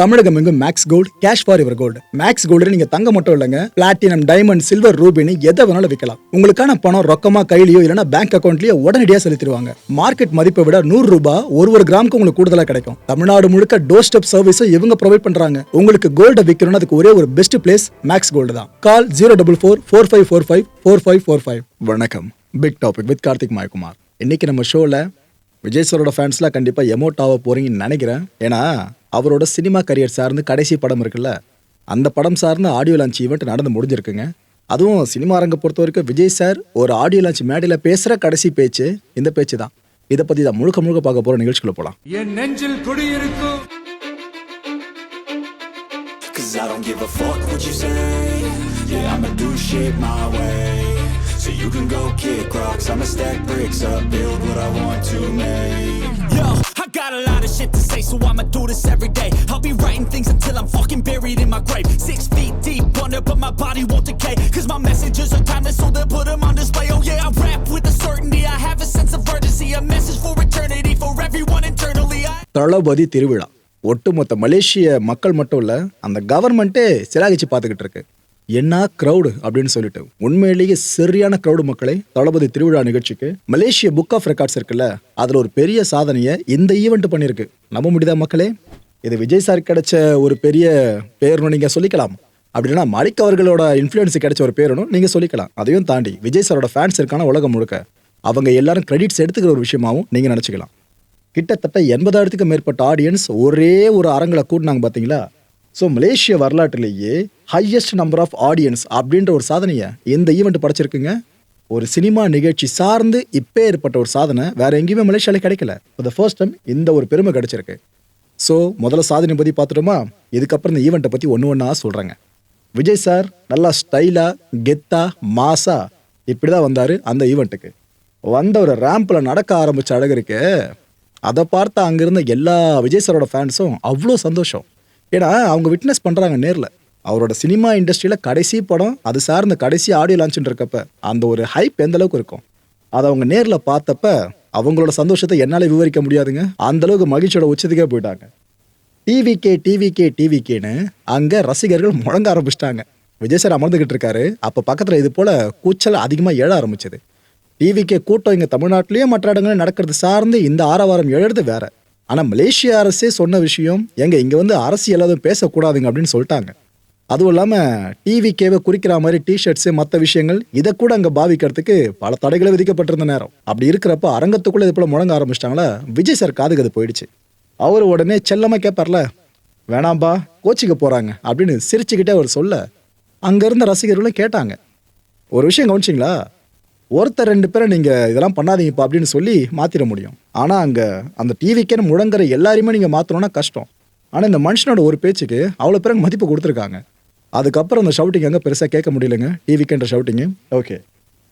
தமிழகம் எங்கும் Max Gold cash for your gold Max Gold நீங்க தங்க மட்டும் இல்லைங்க. பிளாட்டினம் டைமண்ட் சில்வர் ரூபினி எதை வேணாலும் விற்கலாம் உங்களுக்கான பணம் ரொக்கமா கையிலயோ இல்லைன்னா பேங்க் அக்கௌண்ட்லயோ உடனடியாக செலுத்திடுவாங்க. மார்க்கெட் மதிப்பை விட நூறு ரூபாய் ஒரு ஒரு கிராமுக்கு உங்களுக்கு கூடுதலா கிடைக்கும். தமிழ்நாடு முழுக்க டோர் ஸ்டெப் சர்வீஸும் இவங்க ப்ரொவைட் பண்றாங்க. உங்களுக்கு கோல்ட விற்கணும்னு அதுக்கு ஒரே ஒரு பெஸ்ட் பிளேஸ் மேக்ஸ் கோல்டு தான். Call zero double four four five four five four five four five வணக்கம். Big topic with Karthik Mayakumar இன்னைக்கு நம்ம ஷோல விஜய் சாரோட ஃபேன்ஸ்லாம் கண்டிப்பாக எமோட் ஆக போறீங்கன்னு நினைக்கிறேன். ஏன்னா அவரோட சினிமா கரியர் சார்ந்து கடைசி படம் இருக்குல்ல அந்த படம் சார்ந்த ஆடியோ லான்ச் ஈவெண்ட் நடந்து முடிஞ்சிருக்குங்க அதுவும் சினிமா அரங்கை பொறுத்த வரைக்கும் விஜய் சார் ஒரு ஆடியோ லான்ச் மேடையில் பேசுகிற கடைசி பேச்சு இந்த பேச்சு தான் இதை பற்றி தான் முழுக்க முழுக்க பார்க்க போகிற நிகழ்ச்சிக்குள்ள போகலாம் என் நெஞ்சில் குடியிருக்கும் Cause I don't give a fuck what you say. Yeah, I'ma do shit my way. So you can go kick rocks. I'ma stack bricks up, build what I want to make. Yo, got a lot of shit to say, so I'ma do this every day. I'll be writing things until I'm fucking buried in my grave. Six feet deep under, but my body won't decay. Cause my messages are timeless, so they'll put them on display. Oh yeah, I rap with a certainty. I have a sense of urgency, a message for eternity, for everyone internally. I தளபதி திருவிழா ஒட்டுமொத்த மலேசிய மக்கள் மட்டும் இல்ல அந்த கவர்மெண்ட்டே சிலாகிச்சு பார்த்துக்கிட்டு இருக்கு என்ன க்ரௌடு அப்படின்னு சொல்லிட்டு. உண்மையிலேயே சரியான க்ரௌடு மக்களை தளபதி திருவிழா நிகழ்ச்சிக்கு மலேசிய புக் ஆஃப் ரெக்கார்ட்ஸ் இருக்குல்ல அதில் ஒரு பெரிய சாதனையை இந்த ஈவெண்ட் பண்ணியிருக்கு நம்ப முடியுதா மக்களே? இது விஜய் சார் கிடைச்ச ஒரு பெரிய பேர்னு நீங்கள் சொல்லிக்கலாம். அப்படின்னா மலிக் அவர்களோட இன்ஃப்ளூயன்ஸ் கிடைச்ச ஒரு பேருன்னு நீங்கள் சொல்லிக்கலாம். அதையும் தாண்டி விஜய் சாரோட ஃபேன்ஸ் இருக்கான உலகம் முழுக்க அவங்க எல்லாரும் கிரெடிட்ஸ் எடுத்துக்கிற ஒரு விஷயமாவும் நீங்கள் நினச்சிக்கலாம். கிட்டத்தட்ட எண்பதாயிரத்துக்கும் மேற்பட்ட ஆடியன்ஸ் ஒரே ஒரு அரங்கில் கூட்டினாங்க பார்த்தீங்களா ஸோ மலேசிய வரலாற்றுலேயே ஹையஸ்ட் நம்பர் ஆஃப் ஆடியன்ஸ் அப்படின்ற ஒரு சாதனையை இந்த ஈவெண்ட் படைச்சிருக்குங்க? ஒரு சினிமா நிகழ்ச்சி சார்ந்து இப்போ ஏற்பட்ட ஒரு சாதனை வேற எங்கேயுமே மலேசியாவில் கிடைக்கல. த ஃபர்ஸ்ட் டைம் இந்த ஒரு பெருமை கிடைச்சிருக்கு. ஸோ முதல்ல சாதனை பற்றி பார்த்துட்டோமா? இதுக்கப்புறம் இந்த ஈவெண்ட்டை பற்றி ஒன்று ஒன்றா சொல்கிறாங்க விஜய் சார் நல்லா ஸ்டைலாக கெத்தா மாசா இப்படி தான் வந்தார் அந்த ஈவெண்ட்டுக்கு வந்த ஒரு ரேம்பில் நடக்க ஆரம்பிச்ச அழகிருக்கு அதை பார்த்து அங்கிருந்த எல்லா விஜய் சாரோட ஃபேன்ஸும் அவ்வளோ சந்தோஷம். ஏன்னா அவங்க விட்னஸ் பண்ணுறாங்க நேரில். அவரோட சினிமா இண்டஸ்ட்ரியில் கடைசி படம் அது சார்ந்த கடைசி ஆடியோ லான்ச்சுன்னு இருக்கப்ப அந்த ஒரு ஹைப் எந்த அளவுக்கு இருக்கும்? அதை அவங்க நேரில் பார்த்தப்ப அவங்களோட சந்தோஷத்தை என்னால் விவரிக்க முடியாதுங்க. அந்தளவுக்கு மகிழ்ச்சியோட உச்சத்துக்கே போயிட்டாங்க. டிவிகே டிவிகே டிவிகேன்னு அங்கே ரசிகர்கள் முழங்க ஆரம்பிச்சிட்டாங்க. விஜய் சார் அமர்ந்துக்கிட்டு இருக்காரு. அப்போ பக்கத்தில் இது போல் கூச்சல் அதிகமாக எழ ஆரம்பிச்சது. டிவிகே கூட்டம் இங்கே தமிழ்நாட்டிலேயே மற்ற இடங்களும் நடக்கிறது சார்ந்து இந்த ஆரவாரம் எழுறது வேற. ஆனால் மலேசிய அரசே சொன்ன விஷயம் எங்க இங்கே வந்து அரசியல் எதுவும் பேசக்கூடாதுங்க அப்படின்னு சொல்லிட்டாங்க. அதுவும் இல்லாமல் டிவிக்கேவை குறிக்கிற மாதிரி டிஷர்ட்ஸு மற்ற விஷயங்கள் இதை கூட அங்கே பாவிக்கிறதுக்கு பல தடைகளை விதிக்கப்பட்டிருந்த நேரம். அப்படி இருக்கிறப்ப அரங்கத்துக்குள்ளே இது போல் முழங்க ஆரம்பிச்சிட்டாங்களா? விஜய் சார் காதுக்கு அது போயிடுச்சு. அவர் உடனே செல்லமாக கேட்பார்ல வேணாம்பா கோச்சிக்க போகிறாங்க அப்படின்னு சிரிச்சுக்கிட்டே அவர் சொல்ல அங்கே இருந்த ரசிகர்களும் கேட்டாங்க. ஒரு விஷயம் கவனிச்சிங்களா? ஒருத்தர் ரெண்டு பேரை நீங்கள் இதெல்லாம் பண்ணாதீங்கப்பா அப்படின்னு சொல்லி மாற்றிட முடியும். ஆனால் அங்கே அந்த டிவிக்கேன்னு முழங்குற எல்லாரையுமே நீங்கள் மாற்றணும்னா கஷ்டம். ஆனால் இந்த மனுஷனோட ஒரு பேச்சுக்கு அவ்வளோ பேருக்கு மதிப்பு கொடுத்துருக்காங்க. அதுக்கப்புறம் அந்த ஷவுட்டிங் அங்கே பெருசாக கேட்க முடியலங்க. டிவிக்கேன்ற ஷவுட்டிங்கு ஓகே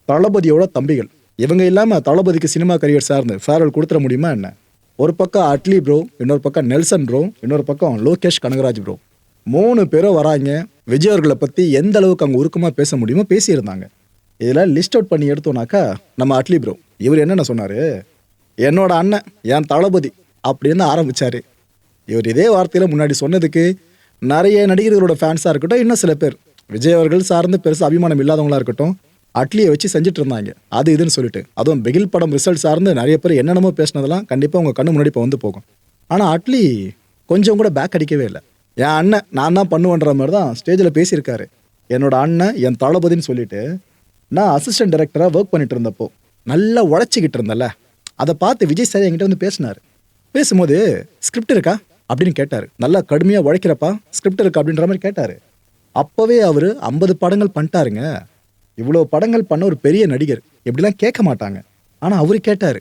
தளபதியோட தம்பிகள். இவங்க இல்லாமல் தளபதிக்கு சினிமா கரியர் சார்ந்து ஃபேர்வெல் கொடுத்துட முடியுமா என்ன? ஒரு பக்கம் அட்லி ப்ரோ இன்னொரு பக்கம் நெல்சன் ப்ரோ இன்னொரு பக்கம் லோகேஷ் கனகராஜ் ப்ரோ மூணு பேரும் வராங்க. விஜய் அவர்களை பற்றி எந்த அளவுக்கு அங்கே உருக்கமாக பேச முடியுமோ பேசியிருந்தாங்க. இதில் லிஸ்ட் அவுட் பண்ணி எடுத்தோம்னாக்கா நம்ம அட்லி ப்ரோ இவர் என்னென்ன சொன்னார்? என்னோட அண்ணன் என் தளபதி அப்படின்னு ஆரம்பிச்சாரு. இவர் இதே வார்த்தையில் முன்னாடி சொன்னதுக்கு நிறைய நடிகர்களோட ஃபேன்ஸாக இருக்கட்டும் இன்னும் சில பேர். விஜய் அவர்கள் சார்ந்து பெருசு அபிமானம் இல்லாதவங்களா இருக்கட்டும் அட்லியை வச்சு செஞ்சுட்டு இருந்தாங்க. அது இதுன்னு சொல்லிட்டு. அதுவும் பிகில் படம் ரிசல்ட் சார்ந்து நிறைய பேர் என்னென்னமோ பேசினதெல்லாம் கண்டிப்பாக உங்கள் கண்ணு முன்னாடி இப்போ வந்து போகும். ஆனால் அட்லி கொஞ்சம் கூட பேக் அடிக்கவே இல்லை. என் அண்ணன் நான் தான் பண்ணுவேன்ற மாதிரி தான் ஸ்டேஜில் பேசியிருக்காரு. என்னோட அண்ணன் என் தளபதின்னு சொல்லிட்டு நான் அசிஸ்டன்ட் டைரக்டராக ஒர்க் பண்ணிட்டு இருந்தப்போ நல்லா உழைச்சிக்கிட்டு இருந்தல அதை பார்த்து விஜய் சார் என்கிட்ட வந்து பேசினார். பேசும்போது ஸ்கிரிப்ட் இருக்கா? அப்படின்னு கேட்டார். நல்லா கடுமையாக உழைக்கிறப்பா ஸ்கிரிப்ட் இருக்கு அப்படின்ற மாதிரி கேட்டார். அப்போவே அவர் ஐம்பது படங்கள் பண்ணிட்டாருங்க. இவ்வளோ படங்கள் பண்ண ஒரு பெரிய நடிகர். இப்படிலாம் கேட்க மாட்டாங்க. ஆனால் அவர் கேட்டார்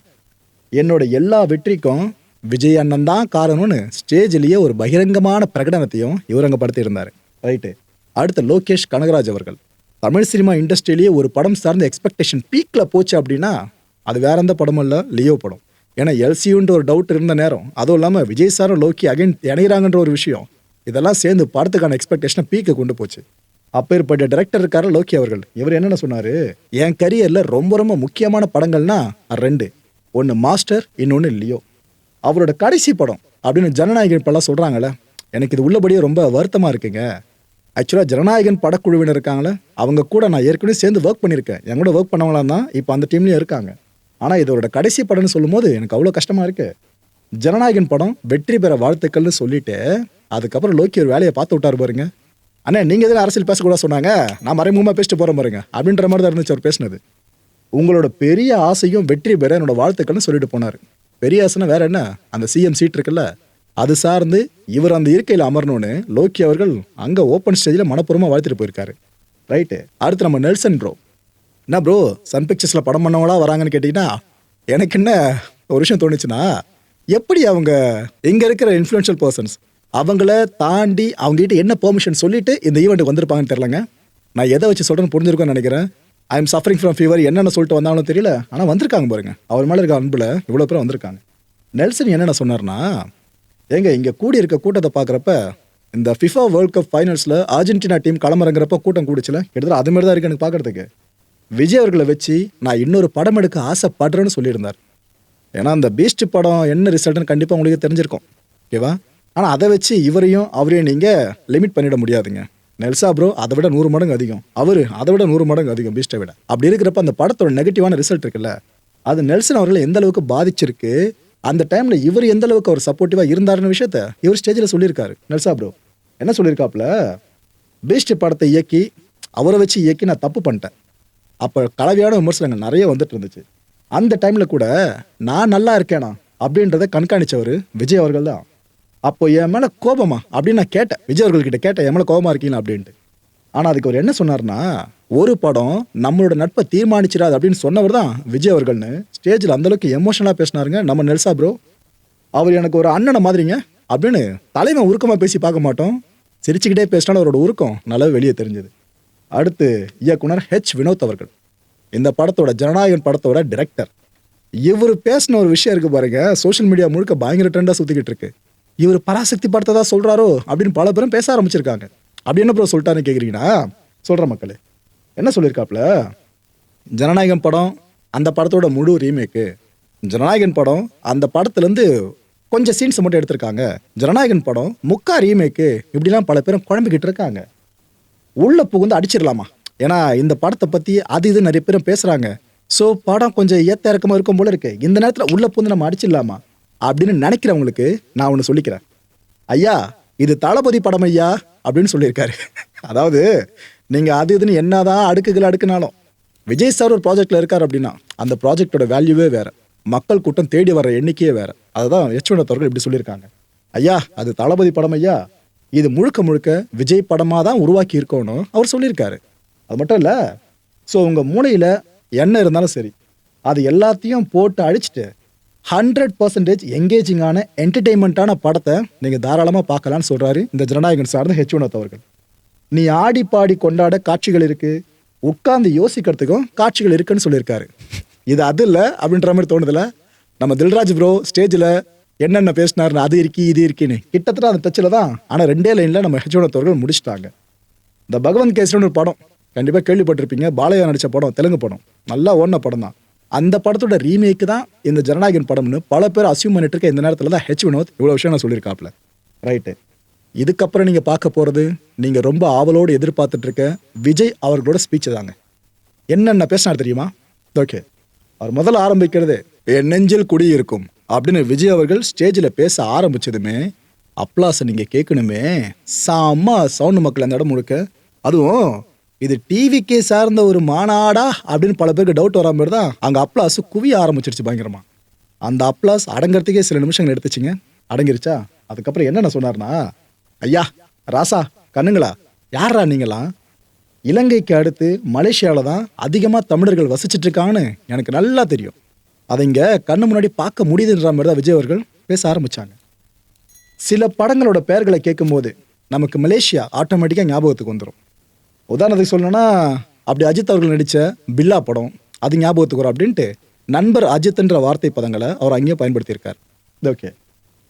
என்னோட எல்லா வெற்றிக்கும் விஜய் அண்ணன் தான் காரணம்னு ஸ்டேஜ்லேயே ஒரு பகிரங்கமான பிரகடனத்தையும் இவர் ரைட்டு. அடுத்த லோகேஷ் கனகராஜ் அவர்கள். தமிழ் சினிமா இண்டஸ்ட்ரியிலேயே ஒரு படம் சார்ந்த எக்ஸ்பெக்டேஷன் பீக்கில் போச்சு அப்படின்னா அது வேற எந்த படமும் இல்லை லியோ படம். ஏன்னா எல்சியூன்ற ஒரு டவுட் இருந்த நேரம். அதுவும் இல்லாமல் விஜய் சாரும் லோக்கி அகைன் இணைகிறாங்கன்ற ஒரு விஷயம். இதெல்லாம் சேர்ந்து படத்துக்கான எக்ஸ்பெக்டேஷனை பீக்கை கொண்டு போச்சு. அப்பேற்பட்ட டைரக்டர் இருக்காரு லோக்கி அவர்கள். இவர் என்னென்ன சொன்னார்? என் கரியரில் ரொம்ப ரொம்ப முக்கியமான படங்கள்னா ரெண்டு. ஒன்று மாஸ்டர் இன்னொன்று லியோ அவரோட கடைசி படம் அப்படின்னு ஜனநாயகன் இப்பெல்லாம் சொல்கிறாங்களே எனக்கு இது உள்ளபடியே ரொம்ப வருத்தமாக இருக்குங்க. ஆக்சுவலாக ஜனநாயகன் படக்குழுவினர் இருக்காங்களே அவங்க கூட நான் ஏற்கனவே சேர்ந்து ஒர்க் பண்ணியிருக்கேன். என் கூட ஒர்க் பண்ணவங்களாம் தான் இப்போ அந்த டீம்லேயும் இருக்காங்க. ஆனால் இதோட கடைசி படம்னு சொல்லும்போது எனக்கு அவ்வளோ கஷ்டமாக இருக்கு. ஜனநாயகன் படம் வெற்றி பெற வாழ்த்துக்கள்னு சொல்லிட்டு அதுக்கப்புறம் லோக்கி ஒரு வேலையை பார்த்து விட்டாரு பாருங்க. அண்ணே நீங்கள் எதில் அரசியல் பேசக்கூடாது சொன்னாங்க. நான் மறைமுகமாக பேசிட்டு போகிறேன் பாருங்க. அப்படின்ற மாதிரி தான் இருந்துச்சு அவர் பேசினது. உங்களோட பெரிய ஆசையும் வெற்றி பெற என்னோட வாழ்த்துக்கள்னு சொல்லிட்டு போனார். பெரிய ஆசைனா வேற என்ன? அந்த சிஎம் சீட் இருக்குல்ல. அது சார்ந்து இவர் அந்த இருக்கையில் அமரணும்னு லோக்கி அவர்கள் அங்கே ஓப்பன் ஸ்டேஜில் மனப்பூர்வமாக வாழ்த்துட்டு போயிருக்காரு. ரைட்டு அடுத்து நம்ம நெல்சன் ப்ரோ என்ன ப்ரோ சன் பிக்சர்ஸில் படம் பண்ணவங்களா வராங்கன்னு கேட்டிங்கன்னா எனக்கு என்ன ஒரு விஷயம் தோணுச்சுன்னா எப்படி அவங்க இங்கே இருக்கிற இன்ஃப்ளூயன்ஷியல் பர்சன்ஸ் அவங்கள தாண்டி அவங்ககிட்ட என்ன பெர்மிஷன் சொல்லிட்டு இந்த ஈவெண்ட்டுக்கு வந்திருப்பாங்கன்னு தெரிலங்க நான் எதை வச்சு சொல்கிறேன்னு புரிஞ்சிருக்கோன்னு நினைக்கிறேன். I am suffering from fever என்னென்ன சொல்லிட்டு வந்தாலும் தெரியல. ஆனால் வந்திருக்காங்க பாருங்க. அவர் மேலே இருக்க அன்பில் இவ்வளோ பேர் வந்திருக்காங்க. நெல்சன் என்னென்ன சொன்னார்னா ஏங்க இங்கே கூடி இருக்க கூட்டத்தை பார்க்குறப்ப இந்த ஃபிஃபா வேர்ல்ட் கப் ஃபைனல்ஸில் அர்ஜென்டினா டீம் களமிறங்குறப்ப கூட்டம் கூடிச்சில. கிட்டத்தட்ட அது மாதிரி தான் இருக்குது எனக்கு பார்க்கறதுக்கு. விஜய் அவர்களை வச்சு நான் இன்னொரு படம் எடுக்க ஆசைப்படுறேன்னு சொல்லியிருந்தார். ஏன்னா அந்த பீஸ்ட் படம் என்ன ரிசல்ட்னு கண்டிப்பாக உங்களுக்கு தெரிஞ்சிருக்கும். ஓகேவா ஆனால் அதை வச்சு இவரையும் அவரையும் நீங்கள் லிமிட் பண்ணிட முடியாதுங்க. நெல்சா ப்ரோ அதை விட நூறு மடங்கு அதிகம். அவர் அதை விட நூறு மடங்கு அதிகம் பீஸ்ட்டை விட. அப்படி இருக்கிறப்ப அந்த படத்தோட நெகட்டிவான ரிசல்ட் இருக்குல்ல? அது நெல்சன் அவர்களை எந்த அளவுக்கு பாதிச்சிருக்கு? அந்த டைமில் இவர் எந்த அளவுக்கு அவர் சப்போர்ட்டிவாக இருந்தாருன்னு விஷயத்த இவர் ஸ்டேஜில் சொல்லியிருக்காரு. நெல்சா ப்ரோ என்ன சொல்லியிருக்காப்புல? பீஸ்ட் படத்தை இயக்கி அவரை வச்சு இயக்கி நான் தப்பு பண்ணிட்டேன். அப்போ கலவையான விமர்சனங்கள் நிறைய வந்துட்டு இருந்துச்சு. அந்த டைமில் கூட நான் நல்லா இருக்கேனா அப்படின்றத கண்காணித்தவர் விஜய் அவர்கள் தான். அப்போ என் மேலே கோபமா அப்படின்னு நான் கேட்டேன். விஜய் அவர்கள்கிட்ட கேட்டேன் என் மேலே கோபமாக இருக்கீங்களா? அப்படின்ட்டு. ஆனால் அதுக்கு அவர் என்ன சொன்னார்னா ஒரு படம் நம்மளோட நட்பை தீர்மானிச்சிடாது அப்படின்னு சொன்னவர் தான் விஜய் அவர்கள்னு. ஸ்டேஜில் அந்தளவுக்கு எமோஷனலாக பேசினாருங்க நம்ம நெல்சா ப்ரோ அவர் எனக்கு ஒரு அண்ணனை மாதிரிங்க அப்படின்னு தலைமை உருக்கமாக பேசி பார்க்க மாட்டோம். சிரிச்சுக்கிட்டே பேசினாலும் அவரோட உருக்கம் நல்லாவே வெளியே தெரிஞ்சது. அடுத்து இயக்குனர் ஹெச் வினோத் அவர்கள். இந்த படத்தோட ஜனநாயகன் படத்தோட டிரெக்டர் இவர் பேசின ஒரு விஷயம் இருக்கு பாருங்க. சோஷியல் மீடியா முழுக்க பயங்கர ட்ரெண்டாக சுற்றிக்கிட்டு இருக்கு. இவர் பராசக்தி படத்தை தான் சொல்கிறாரோ அப்படின்னு பல பேரும் பேச ஆரம்பிச்சிருக்காங்க. அப்படி என்ன ப்ரோ சொல்லிட்டாருன்னு கேட்குறீங்கன்னா சொல்கிற மக்களே. என்ன சொல்லியிருக்காப்புல? ஜனநாயகம் படம் அந்த படத்தோட முழு ரீமேக்கு ஜனநாயகன் படம் அந்த படத்துலேருந்து கொஞ்சம் சீன்ஸ் மட்டும் எடுத்திருக்காங்க. ஜனநாயகன் படம் முக்கா ரீமேக்கு இப்படிலாம் பல பேரும் குழம்பிக்கிட்டு இருக்காங்க. உள்ளே புகுந்து அடிச்சிடலாமா? ஏன்னா இந்த படத்தை பற்றி அது இது நிறைய பேரும் பேசுகிறாங்க ஸோ படம் கொஞ்சம் ஏற்ற இறக்கமாக இருக்கும் போல இருக்கு. இந்த நேரத்தில் உள்ளே புகுந்து நம்ம அடிச்சிடலாமா? அப்படின்னு நினைக்கிறவங்களுக்கு நான் ஒன்று சொல்லிக்கிறேன். ஐயா இது தளபதி படம் ஐயா அப்படின்னு சொல்லியிருக்காரு. அதாவது நீங்கள் அது இதுன்னு என்னதான் அடுக்குகள் அடுக்குனாலும். விஜய் சார் ஒரு ப்ராஜெக்டில் இருக்கார் அப்படின்னா அந்த ப்ராஜெக்டோட வேல்யூவே வேறு. மக்கள் கூட்டம் தேடி வர எண்ணிக்கையே வேறு. அதுதான் யச்சுவனத் அவர்கள் இப்படி சொல்லியிருக்காங்க. ஐயா அது தளபதி படம் ஐயா இது முழுக்க முழுக்க விஜய் படமாக தான் உருவாக்கி இருக்கணும் அவர் சொல்லியிருக்காரு. அது மட்டும் இல்லை ஸோ உங்கள் மூளையில் என்ன இருந்தாலும் சரி அது எல்லாத்தையும் போட்டு அழிச்சிட்டு ஹண்ட்ரட் பர்சன்டேஜ் என்கேஜிங்கான என்டர்டெயின்மெண்ட்டான படத்தை நீங்கள் தாராளமாக பார்க்கலான்னு சொல்கிறாரு இந்த ஜனநாயகன் சார்ந்த ஹெச் வினோத் அவர்கள் நீ ஆடி பாடி கொண்டாட காட்சிகள் இருக்குது உட்கார்ந்து யோசிக்கிறதுக்கும் காட்சிகள் இருக்குன்னு சொல்லியிருக்காரு. இது அது இல்லை அப்படின்ற மாதிரி தோணுதில்ல நம்ம தில்ராஜ் ப்ரோ ஸ்டேஜில் என்னென்ன பேசினாருன்னு அது இருக்கி இது இருக்கின்னு. கிட்டத்தட்ட அந்த டச்சில் தான் ஆனால் ரெண்டே லைனில் நம்ம ஹெச்ஓட தோர்கள் முடிச்சிட்டாங்க. இந்த பகவந்த் கேசரின்னு ஒரு படம் கண்டிப்பாக கேள்விப்பட்டிருப்பீங்க பாலையா நடித்த படம் தெலுங்கு படம். நல்லா ஓடின படம் தான். அந்த படத்தோட ரீமேக்கு தான் இந்த ஜனநாயகன் படம்னு பல பேர் அசியூம் பண்ணிட்டு இருக்க இந்த நேரத்தில் தான் ஹெச் வினோத் இவ்வளோ விஷயம் நான் சொல்லியிருக்காப்ல ரைட்டு இதுக்கப்புறம் நீங்கள் பார்க்க போகிறது நீங்கள் ரொம்ப ஆவலோடு எதிர்பார்த்துட்டு இருக்க விஜய் அவர்களோட ஸ்பீச் தாங்க. என்னென்ன பேசினார் தெரியுமா? ஓகே அவர் முதல்ல ஆரம்பிக்கிறது என் நெஞ்சில் குடியிருக்கும். அப்படின்னு விஜய் அவர்கள் ஸ்டேஜில் பேச ஆரம்பிச்சதுமே அப்ளாஸை நீங்கள் கேட்கணுமே செம்ம சவுண்டு மக்கள் அந்த இடம் முழுக்க. அதுவும் இது டிவிக்கே சார்ந்த ஒரு மாநாடா அப்படின்னு பல பேருக்கு டவுட் வரா மாதிரி தான் அங்கே அப்ளாஸ் குவிய ஆரம்பிச்சிருச்சு பயங்கரமா. அந்த அப்ளாஸ் அடங்கிறதுக்கே சில நிமிஷங்கள் எடுத்துச்சுங்க. அடங்கிருச்சா? அதுக்கப்புறம் என்னென்ன சொன்னார்னா ஐயா ராசா கண்ணுங்களா யாரா நீங்களாம்? இலங்கைக்கு அடுத்து மலேசியாவில் தான் அதிகமாக தமிழர்கள் வசிச்சிட்ருக்காங்கன்னு எனக்கு நல்லா தெரியும். அதை இங்கே கண்ணு முன்னாடி பார்க்க முடியுதுன்ற மாதிரி தான் விஜய் அவர்கள் பேச ஆரம்பிச்சாங்க. சில படங்களோட பெயர்களை கேட்கும்போது நமக்கு மலேசியா ஆட்டோமேட்டிக்காக ஞாபகத்துக்கு வந்துடும் உதாரணத்துக்கு சொல்லணும்னா அப்படி அஜித் அவர்கள் நடித்த பில்லா படம் அது ஞாபகத்துக்கு வரும் அப்படின்ட்டு நண்பர் அஜித்ன்ற வார்த்தை பதங்களை அவர் அங்கேயும் பயன்படுத்தியிருக்கார். ஓகே.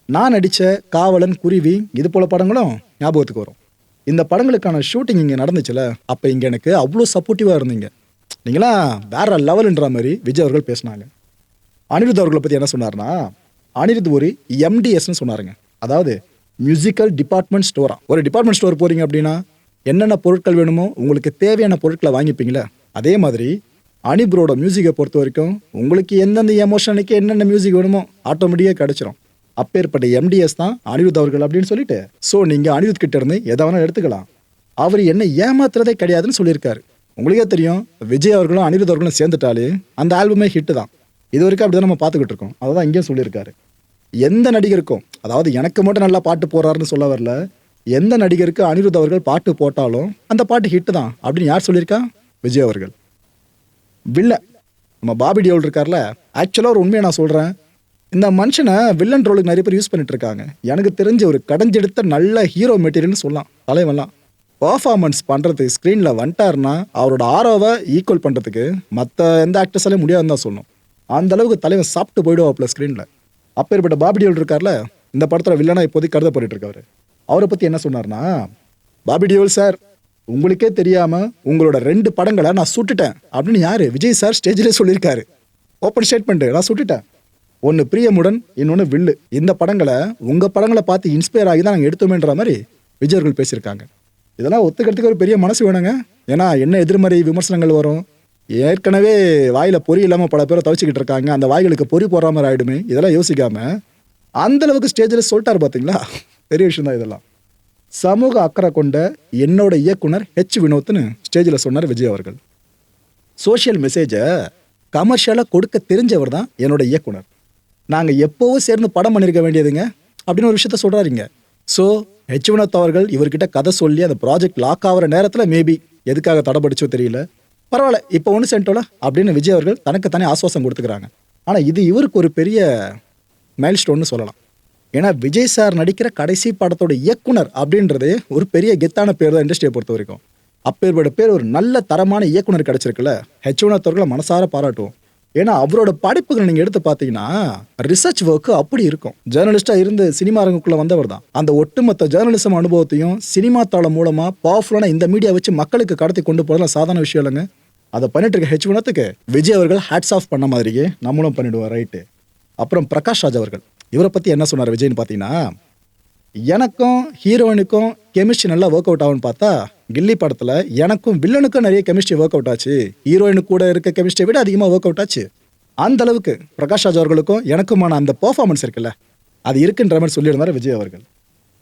நான் நடித்த காவலன் குருவி இது போல் படங்களும் ஞாபகத்துக்கு வரும். இந்த படங்களுக்கான ஷூட்டிங் இங்கே நடந்துச்சுல அப்போ இங்கே எனக்கு அவ்வளோ சப்போர்ட்டிவாக இருந்தீங்க. நீங்களாம் வேற லெவலுன்ற மாதிரி விஜய் அவர்கள் பேசினாங்க. அனிருத் அவர்களை பற்றி என்ன சொன்னார்னா அனிருத் ஒரு எம்டிஎஸ்ன்னு சொன்னாருங்க. அதாவது மியூசிக்கல் டிபார்ட்மெண்ட் ஸ்டோரா ஒரு டிபார்ட்மெண்ட் ஸ்டோர் போகிறீங்க அப்படின்னா என்னென்ன பொருட்கள் வேணுமோ உங்களுக்கு தேவையான பொருட்களை வாங்கிப்பீங்களே அதே மாதிரி அனிப்ரோட மியூசிக்கை பொறுத்த வரைக்கும் உங்களுக்கு எந்தெந்த எமோஷனுக்கு என்னென்ன மியூசிக் வேணுமோ ஆட்டோமேட்டிக்காக கிடைச்சிரும். அப்பேற்பட்ட எம்டிஎஸ் தான் அனிருத் அவர்கள் அப்படின்னு சொல்லிட்டு ஸோ நீங்கள் அனிருத் கிட்ட இருந்து எதை வேணாலும் எடுத்துக்கலாம். அவர் என்ன ஏமாத்துறதே கிடையாதுன்னு சொல்லியிருக்காரு. உங்களுக்கே தெரியும் விஜய் அவர்களும் அனிருத் அவர்களும் சேர்ந்துட்டாலே அந்த ஆல்பமே ஹிட்டு தான். இது வரைக்கும் அப்படி தான் நம்ம பார்த்துக்கிட்டு இருக்கோம். அதை தான் இங்கேயும் சொல்லியிருக்காரு. எந்த நடிகருக்கும் அதாவது எனக்கு மட்டும் நல்லா பாட்டு போடுறாருன்னு சொல்ல வரல. எந்த நடிகருக்கு அனிருத் அவர்கள் பாட்டு போட்டாலும் அந்த பாட்டு ஹிட் தான் அப்படின்னு யார் சொல்லியிருக்கா? விஜய் அவர்கள். வில்லன் நம்ம பாபி டியோல் இருக்கார்ல ஆக்சுவலாக ஒரு உண்மையை நான் சொல்கிறேன் இந்த மனுஷனை வில்லன் ரோலுக்கு நிறைய பேர் யூஸ் பண்ணிட்டு இருக்காங்க. எனக்கு தெரிஞ்ச ஒரு கடைஞ்செடுத்த நல்ல ஹீரோ மெட்டீரியல்னு சொல்லலாம். தலைவன்லாம். பர்ஃபார்மன்ஸ் பண்ணுறதுக்கு ஸ்க்ரீனில் வந்துட்டாருன்னா அவரோட ஆரோவை ஈக்குவல் பண்ணுறதுக்கு மற்ற எந்த ஆக்டர்ஸாலே முடியாதுன்னு தான் சொல்லணும். அந்த அளவுக்கு தலைவன் சாப்பிட்டு போயிடுவாப்ல ஸ்க்ரீனில் அப்பேற்பட்ட பாபிடியோல் இருக்கார்ல இந்த படத்தில் வில்லனா இப்போதைக்கு கருதப்பட்டு இருக்காரு அவரை பற்றி என்ன சொன்னார்னா பாபிடியோல் சார் உங்களுக்கே தெரியாமல் உங்களோட ரெண்டு படங்களை நான் சுட்டுட்டேன். அப்படின்னு யாரு? விஜய் சார் ஸ்டேஜ்லேயே சொல்லியிருக்காரு. ஓப்பன் ஸ்டேட்மெண்ட் நான் சுட்டுட்டேன். ஒன்று பிரியமுடன் இன்னொன்று வில்லு. இந்த படங்களை உங்கள் படங்களை பார்த்து இன்ஸ்பயர் ஆகி தான் நாங்கள் எடுத்தோமேன்ற மாதிரி விஜயர்கள் பேசியிருக்காங்க. இதெல்லாம் ஒத்துக்கிறதுக்கு ஒரு பெரிய மனசு வேணுங்க. ஏன்னா என்ன எதிர்மறை விமர்சனங்கள் வரும்? ஏற்கனவே வாயில் பொறி இல்லாமல் பல பேரை தவிச்சுக்கிட்டு இருக்காங்க. அந்த வாய்களுக்கு பொறி போடுற மாதிரி ஆகிடுமே இதெல்லாம் யோசிக்காமல் அந்தளவுக்கு ஸ்டேஜில் சொல்லிட்டார் பார்த்தீங்களா பெரிய விஷயம் தான் இதெல்லாம். சமூக அக்கறை கொண்ட என்னோட இயக்குனர் ஹெச் வினோத்னு ஸ்டேஜில் சொன்னார் விஜய் அவர்கள். சோஷியல் மெசேஜை கமர்ஷியலாக கொடுக்க தெரிஞ்சவர் தான் என்னோட இயக்குனர். நாங்கள் எப்போவும் சேர்ந்து படம் பண்ணியிருக்க வேண்டியதுங்க அப்படின்னு ஒரு விஷயத்த சொல்கிறாருங்க ஸோ ஹெச் வினோத் அவர்கள் இவர்கிட்ட கதை சொல்லி அந்த ப்ராஜெக்ட் லாக் ஆகிற நேரத்தில் மேபி எதுக்காக தடைபடிச்சோ தெரியல. பரவாயில்ல இப்போ ஒன்று சென்ட்டோல? அப்படின்னு விஜய் அவர்கள் தனக்கு தானே ஆசுவாசம் கொடுத்துக்கிறாங்க. ஆனால் இது இவருக்கு ஒரு பெரிய மைல் ஸ்டோன்னு சொல்லலாம். ஏன்னா விஜய் சார் நடிக்கிற கடைசி படத்தோட இயக்குனர் அப்படின்றது ஒரு பெரிய கெத்தான பேர் தான் இண்டஸ்ட்ரியை பொறுத்த வரைக்கும். அப்பேற்பட்ட பேர் ஒரு நல்ல தரமான இயக்குனர் கிடச்சிருக்குல்ல? ஹெச்ஓனத் அவர்களை மனசார பாராட்டுவோம். ஏன்னா அவரோட படைப்புகள் நீங்கள் எடுத்து பார்த்தீங்கன்னா ரிசர்ச் ஒர்க்கு அப்படி இருக்கும். ஜேர்னலிஸ்டாக இருந்து சினிமா அரங்குக்குள்ளே வந்தவர் தான். அந்த ஒட்டுமொத்த ஜேர்னலிசம் அனுபவத்தையும் சினிமா தாளம் மூலமாக பவர்ஃபுல்லான இந்த மீடியா வச்சு மக்களுக்கு கடத்தி கொண்டு போகிறதுலாம் சாதாரண விஷயம் இல்லைங்க. அதை பண்ணிட்டு இருக்க ஹெச் குணத்துக்கு விஜய் அவர்கள் ஹேட்ஸ் ஆஃப் பண்ண மாதிரியே நம்மளும் பண்ணிடுவோம் ரைட்டு அப்புறம் பிரகாஷ் ராஜ் அவர்கள். இவரை பற்றி என்ன சொன்னார் விஜய்னு பார்த்தீங்கன்னா எனக்கும் ஹீரோயினுக்கும் கெமிஸ்ட்ரி நல்லா ஒர்க் அவுட் ஆகும்னு பார்த்தா கில்லி படத்தில் எனக்கும் வில்லனுக்கும் நிறைய கெமிஸ்ட்ரி ஒர்க் அவுட் ஆச்சு. ஹீரோயினு கூட இருக்க கெமிஸ்ட்ரியை விட அதிகமாக ஒர்க் அவுட் ஆச்சு. அந்த அளவுக்கு பிரகாஷ் ராஜ் அவர்களுக்கும் எனக்குமான அந்த பர்ஃபார்மன்ஸ் இருக்குல்ல அது இருக்குன்ற மாதிரி சொல்லியிருந்தார் விஜய் அவர்கள்.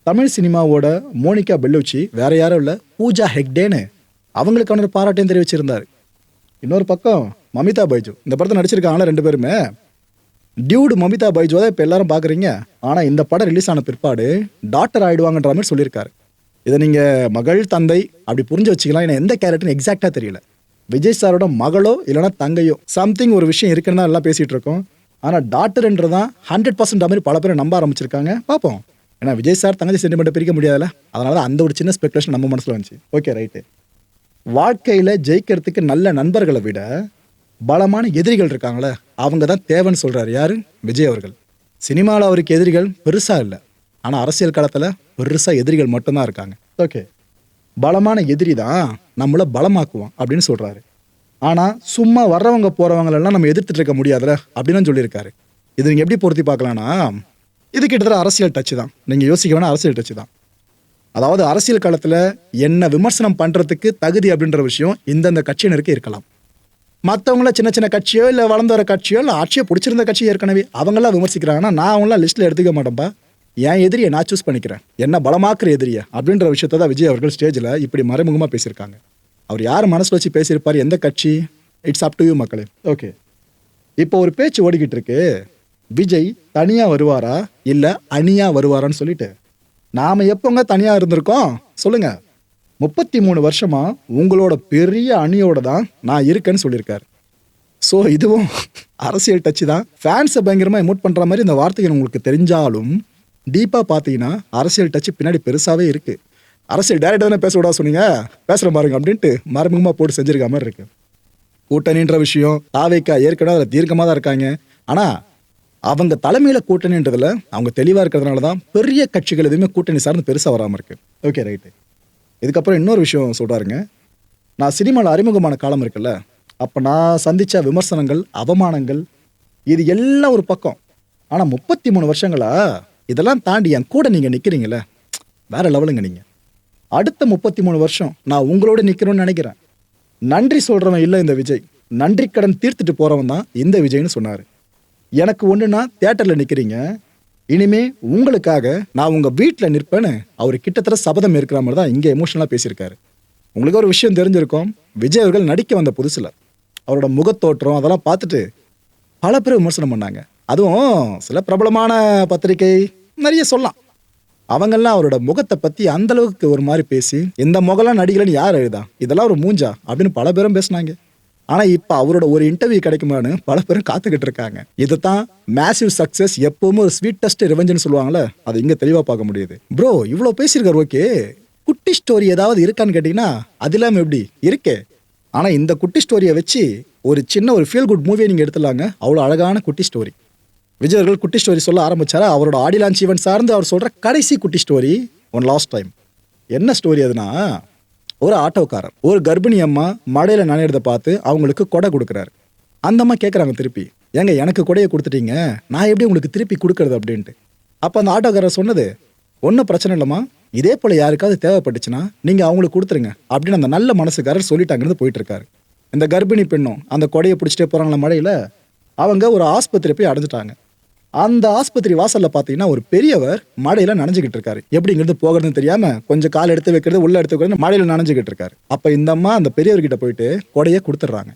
தமிழ் சினிமாவோட மோனிகா பெல்லூச்சி வேற யாரும் இல்லை பூஜா ஹெக்டேன்னு அவங்களுக்கான ஒரு பாராட்டையும் தெரிவிச்சிருந்தார். இன்னொரு பக்கம் மமிதா பைஜு. இந்த படத்தை நடிச்சிருக்காங்களா ரெண்டு பேருமே. டியூடு மமிதா பைஜுவை தான் இப்போ எல்லாரும் பார்க்குறீங்க ஆனால் இந்த படம் ரிலீஸ் ஆன பிற்பாடு டாக்டர் ஆகிடுவாங்கன்ற மாதிரி சொல்லியிருக்காரு. இதை நீங்கள் மகள் தந்தை அப்படி புரிஞ்சு வச்சுக்கலாம். ஏன்னா எந்த கேரக்டர்னு எக்ஸாக்டாக தெரியல. விஜய் சாரோட மகளோ இல்லைனா தங்கையோ. சம்திங் ஒரு விஷயம் இருக்குன்னு தான் எல்லாம் பேசிகிட்டு இருக்கோம். ஆனால் டாக்டர்ன்றதான் ஹண்ட்ரட் பர்சன்ட் மாதிரி பல பேர் நம்ப ஆரம்பிச்சிருக்காங்க. பார்ப்போம். ஏன்னா விஜய் சார் தங்கச்சி சென்டிமெண்ட்டை பிரிக்க முடியாதுல்ல. அதனால தான் அந்த ஒரு சின்ன ஸ்பெகுலேஷன் நம்ம மனசில் வந்துச்சு. ஓகே ரைட்டு வாழ்க்கையில் ஜெயிக்கிறதுக்கு நல்ல நண்பர்களை விட பலமான எதிரிகள் இருக்காங்களே அவங்க தான் தேவைன்னு சொல்கிறாரு யார்? விஜய் அவர்கள். சினிமாவில் அவருக்கு எதிரிகள் பெருசாக இல்லை. ஆனால் அரசியல் காலத்தில் பெருசாக எதிரிகள் மட்டும்தான் இருக்காங்க. ஓகே. பலமான எதிரி தான் நம்மளை பலமாக்குவான் அப்படின்னு சொல்கிறாரு ஆனால் சும்மா வர்றவங்க போகிறவங்களெல்லாம் நம்ம எதிர்த்துட்டு இருக்க முடியாதுல அப்படின்னு சொல்லியிருக்காரு. இது நீங்கள் எப்படி பொருத்தி பார்க்கலான்னா இது கிட்டத்தட்ட அரசியல் டச்சு தான். நீங்கள் யோசிக்க வேணால் அரசியல் டச்சு தான். அதாவது அரசியல் காலத்தில் என்ன விமர்சனம் பண்ணுறதுக்கு தகுதி அப்படின்ற விஷயம் இந்தந்த கட்சியினருக்கு இருக்கலாம். மற்றவங்கள சின்ன சின்ன கட்சியோ இல்லை வளர்ந்து வர கட்சியோ இல்லை ஆட்சியோ பிடிச்சிருந்த கட்சி ஏற்கனவே அவங்களாம் விமர்சிக்கிறாங்கன்னா நான் அவங்களாம் லிஸ்ட்டில் எடுத்துக்க மாட்டேன்ப்பா என் எதிரியை நான் சூஸ் பண்ணிக்கிறேன். என்ன பலமாக்குற எதிரியை அப்படின்ற விஷயத்தை தான் விஜய் அவர்கள் ஸ்டேஜில் இப்படி மறைமுகமாக பேசியிருக்காங்க. அவர் யார் மனசில் வச்சு பேசியிருப்பார்? எந்த கட்சி? இட்ஸ் அப் டு யூ மக்களே. ஓகே இப்போ ஒரு பேச்சு ஓடிக்கிட்டு இருக்கு. விஜய் தனியா வருவாரா? இல்ல அணியா வருவாரான்னு சொல்லிட்டு? நாம எப்போங்க தனியா இருந்திருக்கோம்? சொல்லுங்க. முப்பத்தி மூணு வருஷமா உங்களோட பெரிய அணியோட தான் நான் இருக்கேன்னு சொல்லியிருக்காரு. ஸோ இதுவும் அரசியல் டச்சு தான். ஃபேன்ஸை பயங்கரமாக எமோட் பண்ணுற மாதிரி இந்த வார்த்தைகள் உங்களுக்கு தெரிஞ்சாலும் டீப்பாக பார்த்தீங்கன்னா அரசியல் டச்சு பின்னாடி பெருசாகவே இருக்குது அரசியல் டேரக்டாக தானே பேச விடா சொன்னீங்க? பேசுகிற பாருங்க அப்படின்ட்டு மறைமுகமாக போட்டு செஞ்சிருக்க மாதிரி இருக்கு. கூட்டணின்ற விஷயம் தாவைக்கா ஏற்கனவே அதில் தீர்க்கமாக தான் இருக்காங்க. ஆனால் அவங்க தலைமையில் கூட்டணின்றதுல அவங்க தெளிவாக இருக்கிறதுனால தான் பெரிய கட்சிகள் எதுவுமே கூட்டணி சார்ந்து பெருசாக வராமல் இருக்கு. ஓகே ரைட்டு இதுக்கப்புறம் இன்னொரு விஷயம் சொல்கிறாருங்க நான் சினிமாவில் அறிமுகமான காலம் இருக்குல்ல அப்போ நான் சந்தித்த விமர்சனங்கள் அவமானங்கள் இது எல்லாம் ஒரு பக்கம். ஆனால் முப்பத்தி மூணு வருஷங்களா இதெல்லாம் தாண்டி என் கூட நீங்கள் நிற்கிறீங்களே வேற லெவலுங்க நீங்கள் அடுத்த முப்பத்தி மூணு வருஷம் நான் உங்களோட நிற்கிறோன்னு நினைக்கிறேன். நன்றி சொல்கிறவன் இல்லை இந்த விஜய். நன்றி கடன் தீர்த்துட்டு போகிறவன் தான் இந்த விஜய்னு சொன்னார். எனக்கு ஒன்றுன்னா தேட்டரில் நிற்கிறீங்க இனிமே உங்களுக்காக நான் உங்கள் வீட்டில் நிற்பேன்னு அவர் கிட்டத்தட்ட சபதம் இருக்கிற மாதிரி தான் இங்கே எமோஷனலாக பேசியிருக்காரு. உங்களுக்கு ஒரு விஷயம் தெரிஞ்சிருக்கும். விஜய் அவர்கள் நடிக்க வந்த புதுசில். அவரோட முகத்தோற்றம் அதெல்லாம் பார்த்துட்டு பல பேர் விமர்சனம் பண்ணாங்க. அதுவும் சில பிரபலமான பத்திரிகை நிறைய சொல்லலாம். அவங்கெல்லாம் அவரோட முகத்தை பற்றி அந்தளவுக்கு ஒரு மாதிரி பேசி இந்த முகலாம் நடிகலன்னு யார் எழுதா? இதெல்லாம் ஒரு மூஞ்சா? அப்படின்னு பல பேரும் பேசுனாங்க. ஆனா இப்ப அவரோட ஒரு இன்டர்வியூ கிடைக்குமான்னு பல பேரும் காத்துக்கிட்டு இருக்காங்க. இதுதான் மேசிவ் சக்சஸ் எப்பவுமே ஒரு ஸ்வீட்டஸ்ட் ரிவெஞ்சுன்னு சொல்லுவாங்கல்ல அது இங்க தெளிவா பார்க்க முடியுது. ப்ரோ இவ்வளோ பேசியிருக்காரு ஓகே குட்டி ஸ்டோரி ஏதாவது இருக்கான்னு கேட்டிங்கன்னா அது இல்லாம எப்படி? இருக்கே. ஆனா இந்த குட்டி ஸ்டோரியை வச்சு ஒரு சின்ன ஒரு ஃபீல் குட் மூவியை நீங்க எடுத்துலாங்க அவ்வளோ அழகான குட்டி ஸ்டோரி விஜய் அவர்கள் குட்டி ஸ்டோரி சொல்ல ஆரம்பிச்சாரு? அவரோட ஆடி லான்ச் ஈவெண்ட் சார்ந்து அவர் சொல்ற கடைசி குட்டி ஸ்டோரி ஒன் லாஸ்ட் டைம் என்ன ஸ்டோரி அதுனா ஒரு ஆட்டோக்காரர் ஒரு கர்ப்பிணி அம்மா மழையில நனையிறத பார்த்து அவங்களுக்கு கொடை கொடுக்குறாரு. அந்த அம்மா கேட்குறாங்க திருப்பி ஏங்க எனக்கு கொடையை கொடுத்துட்டீங்க நான் எப்படி உங்களுக்கு திருப்பி கொடுக்கறது? அப்படின்ட்டு. அப்போ அந்த ஆட்டோக்காரர் சொன்னது ஒன்றும் பிரச்சனை இல்லைம்மா இதே போல் யாருக்காவது தேவைப்பட்டுச்சுன்னா நீங்கள் அவங்களுக்கு கொடுத்துருங்க அப்படின்னு அந்த நல்ல மனசுக்காரர் சொல்லிட்டாங்கன்னு போயிட்டுருக்காரு. இந்த கர்ப்பிணி பெண்ணும் அந்த கொடையை பிடிச்சிட்டே போகிறாங்களா மழையில் அவங்க ஒரு ஆஸ்பத்திரி போய் அடைஞ்சிட்டாங்க. அந்த ஆஸ்பத்திரி வாசல்ல பார்த்தீங்கன்னா ஒரு பெரியவர் மடையில நனைஞ்சுக்கிட்டு இருக்காரு. எப்படிங்கிறது போகிறதுன்னு தெரியாம கொஞ்சம் கால் எடுத்து வைக்கிறது உள்ள எடுத்து வைக்கிறது மடையில நனைஞ்சுக்கிட்டு இருக்காரு. அப்ப இந்த அம்மா அந்த பெரியவர்கிட்ட போயிட்டு கொடையை கொடுத்துட்றாங்க.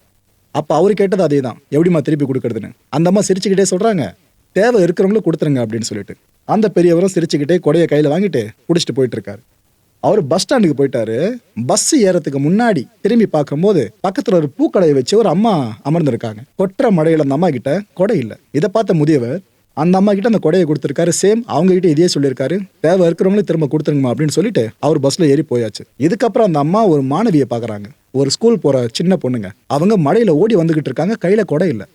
அப்ப அவர் கேட்டது அதே தான் எப்படிம்மா திருப்பி கொடுக்கறதுன்னு. அந்த அம்மா சிரிச்சுக்கிட்டே சொல்றாங்க தேவை இருக்கிறவங்களும் கொடுத்துருங்க அப்படின்னு சொல்லிட்டு. அந்த பெரியவரும் சிரிச்சுக்கிட்டே கொடையை கையில வாங்கிட்டு குடிச்சிட்டு போயிட்டு இருக்காரு. அவர் பஸ் ஸ்டாண்டுக்கு போயிட்டாரு. பஸ் ஏறத்துக்கு முன்னாடி திரும்பி பார்க்கும்போது பக்கத்துல ஒரு பூக்கடையை வச்சு ஒரு அம்மா அமர்ந்திருக்காங்க. கொற்ற மழையில அந்த அம்மா கிட்ட கொடை இல்லை. இதை பார்த்த முதியவர் அந்த அம்மா கிட்ட அந்த கொடையை கொடுத்துருக்காரு. சேம் அவங்க கிட்ட இதே சொல்லியிருக்காரு. தேவை இருக்கிறவங்களே திரும்ப கொடுத்துருங்கம்மா அப்படின்னு சொல்லிட்டு அவர் பஸ்ல ஏறி போயாச்சு. இதுக்கப்புறம் அந்த அம்மா ஒரு மாணவியை பாக்குறாங்க ஒரு ஸ்கூல் போற சின்ன பொண்ணுங்க. அவங்க மழையில ஓடி வந்துகிட்டு இருக்காங்க. கையில கொடை இல்லை.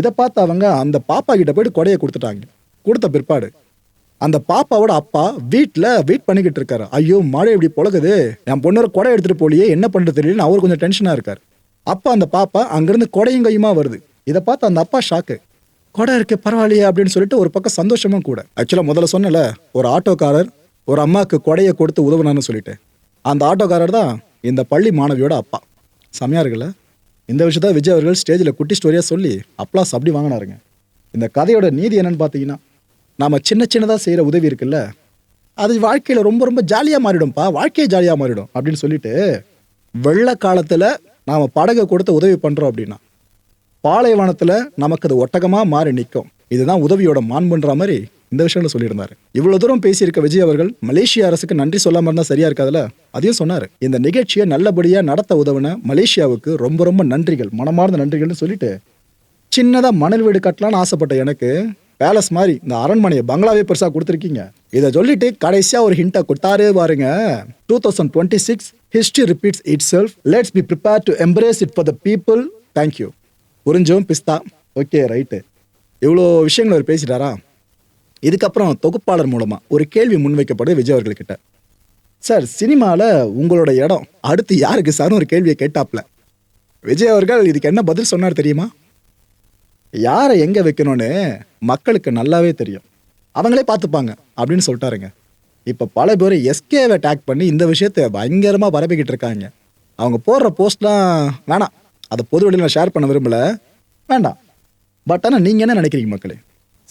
இதை பார்த்து அவங்க அந்த பாப்பா கிட்ட போயிட்டு கொடையை கொடுத்துட்டாங்க. கொடுத்த பிற்பாடு அந்த பாப்பாவோட அப்பா வீட்டில் வெயிட் பண்ணிக்கிட்டு இருக்காரு. ஐயோ மழை இப்படி பொழகுது. என் பொண்ணோட கொடை எடுத்துட்டு போலியே. என்ன பண்றது தெரியலன்னு அவர் கொஞ்சம் டென்ஷனாக இருக்கார். அப்போ அந்த பாப்பா அங்கேருந்து கொடையும் கையுமா வருது. இதை பார்த்து அந்த அப்பா ஷாக்கு கொடை இருக்கு பரவாயில்லையே அப்படின்னு சொல்லிட்டு ஒரு பக்கம் சந்தோஷமும் கூட. ஆக்சுவலாக முதல்ல சொன்னல ஒரு ஆட்டோக்காரர் ஒரு அம்மாவுக்கு கொடையை கொடுத்து உதவுனான்னு சொல்லிட்டு. அந்த ஆட்டோக்காரர் தான் இந்த பள்ளி மாணவியோட அப்பா. செமையா இருக்குல்ல? இந்த விஷயத்த விஜய் அவர்கள் ஸ்டேஜில் குட்டி ஸ்டோரியாக சொல்லி அப்ளாஸ் அப்படி வாங்கினாருங்க. இந்த கதையோட நீதி என்னன்னு பார்த்தீங்கன்னா நாம் சின்ன சின்னதாக செய்கிற உதவி இருக்குல்ல அது வாழ்க்கையில் ரொம்ப ரொம்ப ஜாலியாக மாறிடும்ப்பா வாழ்க்கையே ஜாலியாக மாறிடும் அப்படின்னு சொல்லிட்டு வெள்ள காலத்தில் நாம் படகை கொடுத்து உதவி பண்ணுறோம் அப்படின்னா பாலைவனத்தில் நமக்கு அது ஒட்டகமாக மாறி நிற்கும் இதுதான் உதவியோட மாண்புன்ற மாதிரி இந்த விஷயம்ல சொல்லியிருந்தாரு. இவ்வளவு தூரம் பேசியிருக்க விஜய் அவர்கள் மலேசிய அரசுக்கு நன்றி சொல்லாம இருந்தா சரியா இருக்காதுல்ல அதையும் சொன்னாரு. இந்த நிகழ்ச்சியை நல்லபடியா நடத்த உதவுன மலேசியாவுக்கு ரொம்ப ரொம்ப நன்றிகள் மனமார்ந்த நன்றிகள்னு சொல்லிட்டு சின்னதா மணல் வீடு கட்டலாம்னு ஆசைப்பட்ட எனக்கு பேலஸ் மாதிரி இந்த அரண்மனையை பங்களாவே பெருசா கொடுத்துருக்கீங்க. இதை சொல்லிட்டு கடைசியா ஒரு ஹிண்டை கொடுத்தாரே பாருங்க. Two thousand twenty six history repeats itself let's be prepare to embrace it for the people thank you உறிஞ்சும் பிஸ்தா. Okay right. இவ்வளோ விஷயங்கள் அவர் பேசிட்டாரா? இதுக்கப்புறம் தொகுப்பாளர் மூலமாக ஒரு கேள்வி முன்வைக்கப்படுது விஜய் அவர்கள்கிட்ட. சார் சினிமாவில் உங்களோட இடம் அடுத்து யாருக்கு சார்னு ஒரு கேள்வியை கேட்டாப்ல. விஜய் அவர்கள் இதுக்கு என்ன பதில் சொன்னார் தெரியுமா? யாரை எங்கே வைக்கணும்னு மக்களுக்கு நல்லாவே தெரியும். அவங்களே பார்த்துப்பாங்க அப்படின்னு சொல்லிட்டாருங்க. இப்போ பல பேர் எஸ்கேவை டேக் பண்ணி இந்த விஷயத்தை பயங்கரமாக பரப்பிக்கிட்டு இருக்காங்க. அவங்க போடுற போஸ்ட்லாம் வேணாம். அதை பொது வெளியில் நான் ஷேர் பண்ண விரும்பலை. வேண்டாம். பட் ஆனால் நீங்கள் என்ன நினைக்கிறீங்க மக்களே?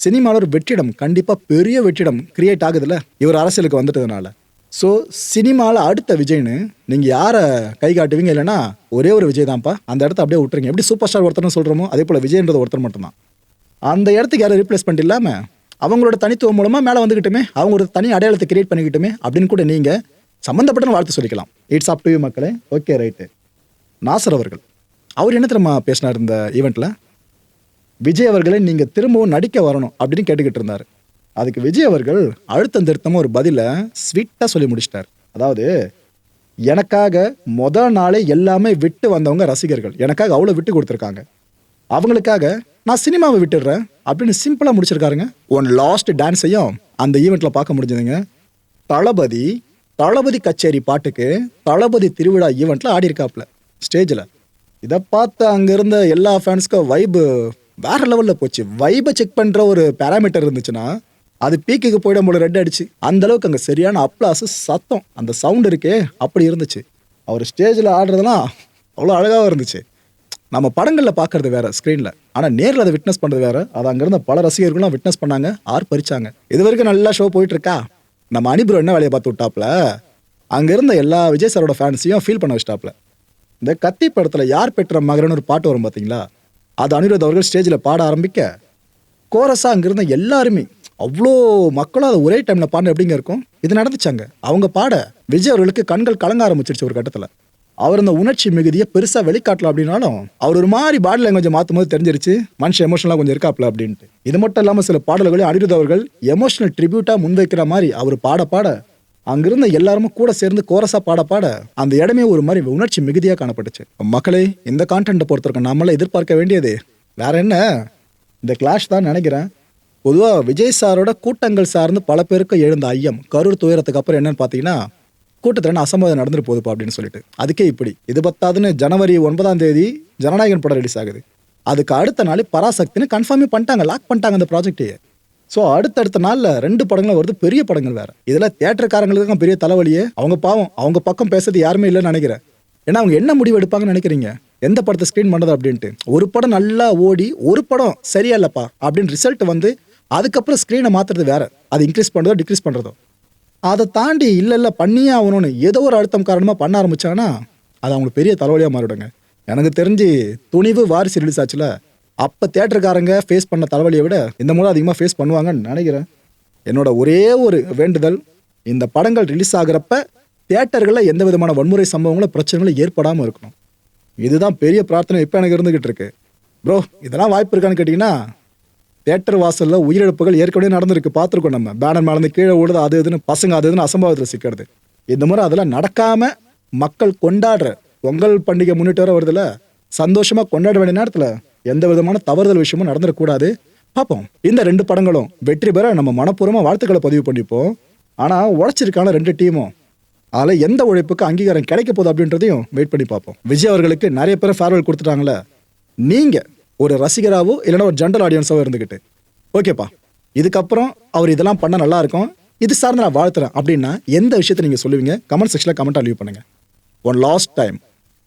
சினிமாவில் ஒரு வெற்றிடம் கண்டிப்பாக பெரிய வெற்றிடம் கிரியேட் ஆகுதுல்ல? இவர் அரசியலுக்கு வந்துட்டதுனால. ஸோ சினிமாவில் அடுத்த விஜய்னு நீங்கள் யாரை கை காட்டுவீங்க? இல்லைன்னா ஒரே ஒரு விஜய் தான்ப்பா. அந்த இடத்த அப்படியே விட்டுருங்க. எப்படி சூப்பர் ஸ்டார் ஒருத்தர்னு சொல்கிறோமோ அதே போல் விஜய்ன்றது ஒருத்தர் மட்டும்தான். அந்த இடத்துக்கு யாரும் ரீப்ளேஸ்மெண்ட் இல்லாமல் அவங்களோட தனித்துவம் மூலமாக மேலே வந்துக்கிட்டுமே அவங்க ஒரு தனி அடையாளத்தை கிரியேட் பண்ணிக்கிட்டுமே அப்படின்னு கூட நீங்கள் சம்மந்தப்பட்ட வாழ்த்து சொல்லிக்கலாம். இட்ஸ் அப் டு யூ மக்களே. ஓகே ரைட்டு நாசர் அவர்கள். அவர் என்ன தெரியுமா பேசினார் இந்த ஈவெண்ட்டில் விஜய் அவர்களை நீங்கள் திரும்பவும் நடிக்க வரணும் அப்படின்னு கேட்டுக்கிட்டு இருந்தார். அதுக்கு விஜய் அவர்கள் அழுத்தம் திருத்தமாக ஒரு பதிலை ஸ்வீட்டாக சொல்லி முடிச்சிட்டார். அதாவது எனக்காக மொதல் நாளே எல்லாமே விட்டு வந்தவங்க ரசிகர்கள். எனக்காக அவ்வளோ விட்டு கொடுத்துருக்காங்க. அவங்களுக்காக நான் சினிமாவை விட்டுடுறேன் அப்படின்னு சிம்பிளாக முடிச்சிருக்காருங்க. ஒன் லாஸ்ட் டான்ஸையும் அந்த ஈவெண்ட்டில் பார்க்க முடிஞ்சதுங்க. தளபதி தளபதி கச்சேரி பாட்டுக்கு தளபதி திருவிழா ஈவெண்ட்டில் ஆடி ஸ்டேஜில் இதை பார்த்து அங்கே இருந்த எல்லா ஃபேன்ஸ்க்கும் வைபு வேற லெவலில் போச்சு. வைபை செக் பண்ணுற ஒரு பேராமீட்டர் இருந்துச்சுன்னா அது பீக்குக்கு போயிடும் போல ரெட் அடிச்சு. அந்த அளவுக்கு அங்கே சரியான அப்ளாஸு சத்தம் அந்த சவுண்ட் இருக்கே அப்படி இருந்துச்சு. அவர் ஸ்டேஜில் ஆடுறதுலாம் அவ்வளோ அழகாக இருந்துச்சு. நம்ம படங்களில் பார்க்கறது வேற ஸ்க்ரீனில் ஆனால் நேரில் அதை விட்னஸ் பண்ணுறது வேற. அதை அங்கிருந்த பல ரசிகர்களும் விட்னஸ் பண்ணாங்க ஆர் பறிச்சாங்க இது வரைக்கும் நல்லா ஷோ போயிட்டு இருக்கா நம்ம அனிபுரம் என்ன வேலையை பார்த்து விட்டாப்ல அங்கேருந்த எல்லா விஜய் சாரோட ஃபேன்ஸையும் ஃபீல் பண்ண வச்சிட்டாப்ல இந்த கத்தி படத்தில் யார் பெற்ற மகரன்னு ஒரு பாட்டு வரும் பார்த்தீங்களா அது அனிருத் அவர்கள் ஸ்டேஜில் பாட ஆரம்பிக்க கோரஸாக அங்கிருந்த எல்லாருமே அவ்வளோ மக்களும் அதை ஒரே டைமில் பாட எப்படிங்க இருக்கும்? இது நடந்துச்சாங்க. அவங்க பாட விஜய் அவர்களுக்கு கண்கள் கலங்க ஆரம்பிச்சிருச்சு ஒரு கட்டத்தில். அவர் அந்த உணர்ச்சி மிகுதியை பெருசாக வெளிக்காட்டல அப்படின்னாலும் அவர் ஒரு மாதிரி பாடி லாங்குவேஜ் மாற்றும் போது தெரிஞ்சிருச்சு. மனுஷன் எமோஷனலாக கொஞ்சம் இருக்காப்ல அப்படின்ட்டு. இது மட்டும் இல்லாமல் சில பாடல்களையும் அனிருத் அவர்கள் எமோஷனல் ட்ரிபியூட்டாக முன்வைக்கிற மாதிரி அவர் பாட பாட அங்கிருந்த எல்லாருமே கூட சேர்ந்து கோரஸா பாட பாட அந்த இடமே ஒரு மாதிரி உணர்ச்சி மிகுதியாக காணப்பட்டுச்சு. மக்களே இந்த கான்டென்ட்டை பொறுத்தவரைக்கும் நம்மளாம் எதிர்பார்க்க வேண்டியது. வேற என்ன? இந்த கிளாஷ் தான் நினைக்கிறேன். பொதுவாக விஜய் சாரோட கூட்டங்கள் சார்ந்து பல பேருக்கு எழுந்த ஐயம் கரூர் துயரத்துக்கு அப்புறம் என்னன்னு பார்த்தீங்கன்னா கூட்டத்தில் அசம்பாதம் நடந்துட்டு போகுதுப்பா அப்படின்னு சொல்லிட்டு. அதுக்கே இப்படி. இது பத்தாதுன்னு ஜனவரி ஒன்பதாம் தேதி ஜனநாயகன் படம் ரிலீஸ் ஆகுது. அதுக்கு அடுத்த நாள் பராசக்தின்னு கன்ஃபார்மே பண்ணிட்டாங்க லாக் பண்ணிட்டாங்க அந்த ப்ராஜெக்டையே ஸோ அடுத்தடுத்த நாளில் ரெண்டு படங்களும் வருது பெரிய படங்கள் வேறு. இதில் தேட்டருக்காரங்களுக்கு பெரிய தலைவலியே. அவங்க பாவம் அவங்க பக்கம் பேசுறது யாருமே இல்லைன்னு நினைக்கிறேன். ஏன்னா அவங்க என்ன முடிவு எடுப்பாங்கன்னு நினைக்கிறீங்க? எந்த படத்தை ஸ்க்ரீன் பண்ணுறது அப்படின்ட்டு. ஒரு படம் நல்லா ஓடி ஒரு படம் சரியா இல்லைப்பா அப்படின்னு ரிசல்ட் வந்து அதுக்கப்புறம் ஸ்க்ரீனை மாற்றுறது வேற. அது இன்க்ரீஸ் பண்ணுறதோ டிக்ரீஸ் பண்ணுறதோ அதை தாண்டி இல்லை இல்லை பண்ணியே ஆகணும்னு ஏதோ ஒரு அழுத்தம் காரணமாக பண்ண ஆரம்பிச்சாங்கன்னா அது அவங்களுக்கு பெரிய தலைவலியாக மாறிவிடுங்க எனக்கு தெரிஞ்சு துணிவு வாரிசு ரிலீஸ் ஆச்சுல. அப்போ தேட்டருக்காரங்க ஃபேஸ் பண்ண தலைவலியை விட இந்த முறை அதிகமாக ஃபேஸ் பண்ணுவாங்கன்னு நினைக்கிறேன். என்னோட ஒரே ஒரு வேண்டுதல் இந்த படங்கள் ரிலீஸ் ஆகுறப்ப தேட்டர்களில் எந்த விதமான வன்முறை சம்பவங்களும் பிரச்சனைகளும் ஏற்படாமல் இருக்கணும். இதுதான் பெரிய பிரார்த்தனை இப்போ எனக்கு இருந்துகிட்டு இருக்கு. ப்ரோ இதெல்லாம் வாய்ப்பு இருக்கான்னு கேட்டிங்கன்னா தேட்டர் வாசலில் உயிரிழப்புகள் ஏற்கனவே நடந்திருக்கு. பார்த்துருக்கோம் நம்ம. பேனர் மேலேருந்து கீழே விழுது அது இதுன்னு பசங்க அது இதுன்னு அசம்பாவத்தில் சிக்கிறது இந்த முறை அதெல்லாம் நடக்காமல் மக்கள் கொண்டாடுற பொங்கல் பண்டிகை முன்னிட்டு வர வருதுல சந்தோஷமா கொண்டாட வேண்டிய நேரத்தில் எந்த விதமான தவறுதல் விஷயமும் நடந்துடக்கூடாது. பார்ப்போம் இந்த ரெண்டு படங்களும் வெற்றி பெற நம்ம மனப்பூர்வமாக வாழ்த்துக்களை பதிவு பண்ணிப்போம். ஆனால் உழைச்சிருக்கான ரெண்டு டீமும் அதில் எந்த உழைப்புக்கு அங்கீகாரம் கிடைக்க போகுது அப்படின்றதையும் வெயிட் பண்ணி பார்ப்போம் விஜய் அவர்களுக்கு நிறைய பேர் ஃபேர்வெல் கொடுத்துட்டாங்களே நீங்கள் ஒரு ரசிகராகவோ இல்லைன்னா ஒரு ஜென்ரல் ஆடியன்ஸாவோ இருந்துக்கிட்டு ஓகேப்பா இதுக்கப்புறம் அவர் இதெல்லாம் பண்ண நல்லா இருக்கும். இது சார்ந்து நான் வாழ்த்துறேன். அப்படின்னா எந்த விஷயத்தை நீங்கள் சொல்லுவீங்க? கமெண்ட் செக்ஷனில் கமெண்ட்டாக லீவ் பண்ணுங்கள் ஒன் லாஸ்ட் டைம்